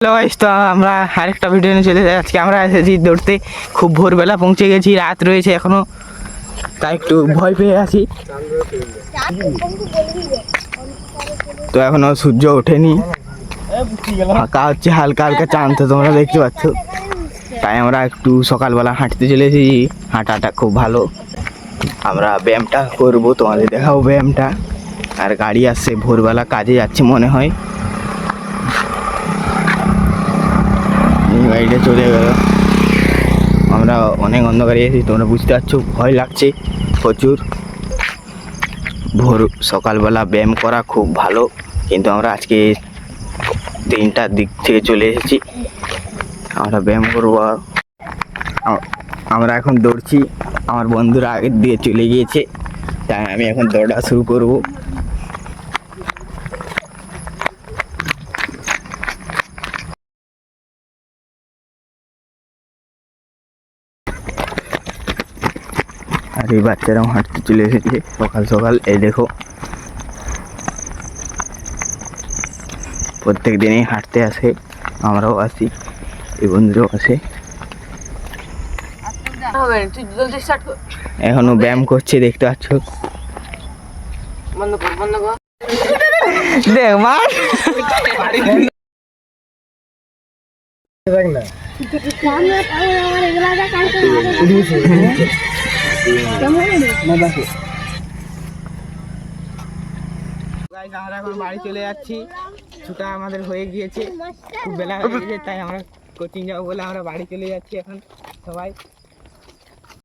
Hello guys তো আমরা আরেকটা ভিডিও নিয়ে চলে যাই। আজকে আমরা এসেছি দৌড়তে। খুব ভোরবেলা পৌঁছে গেছি, রাত রয়েছে এখনও। তাই একটু ভয় পেয়ে আছি। তো এখনও সূর্য ওঠেনি। ফাঁকা হচ্ছে, হালকা হালকা চাঁদ তো তোমরা দেখতে পাচ্ছ। তাই আমরা একটু সকালবেলা হাঁটতে চলে এসেছি। হাঁটাটা খুব ভালো। আমরা ব্যায়ামটা করব, তোমাদের দেখাবো ব্যায়ামটা। আর গাড়ি আসছে, ভোরবেলা কাজে যাচ্ছে মনে হয়। গাড়িটা চলে গেল। আমরা অনেক অন্ধকারে এসেছি তোমরা বুঝতে পারছ, ভয় লাগছে প্রচুর। ভোর সকালবেলা ব্যায়াম করা খুব ভালো, কিন্তু আমরা আজকে তিনটার দিক থেকে চলে এসেছি। আমরা ব্যায়াম করব আমরা এখন দৌড়ছি। আমার বন্ধুরা আগের দিয়ে চলে গিয়েছে, তাই আমি এখন দৌড়া শুরু করব। আর এই বাচ্চারাও হাঁটতে চলে এসেছে। সকাল সকাল এই দেখো। প্রত্যেক দিনই হাঁটতে আসে আমরাও আসি এই বন্ধুরাও আসে। এখনও ব্যায়াম করছে দেখতে পাচ্ছ? বন্ধ কর দেখ আমরা এখন বাড়ি চলে যাচ্ছি। ছুটা আমাদের হয়ে গিয়েছে। খুব বেলা হয়ে গিয়েছে তাই আমরা কোচিং যাব বলে আমরা বাড়ি চলে যাচ্ছি এখন সবাই।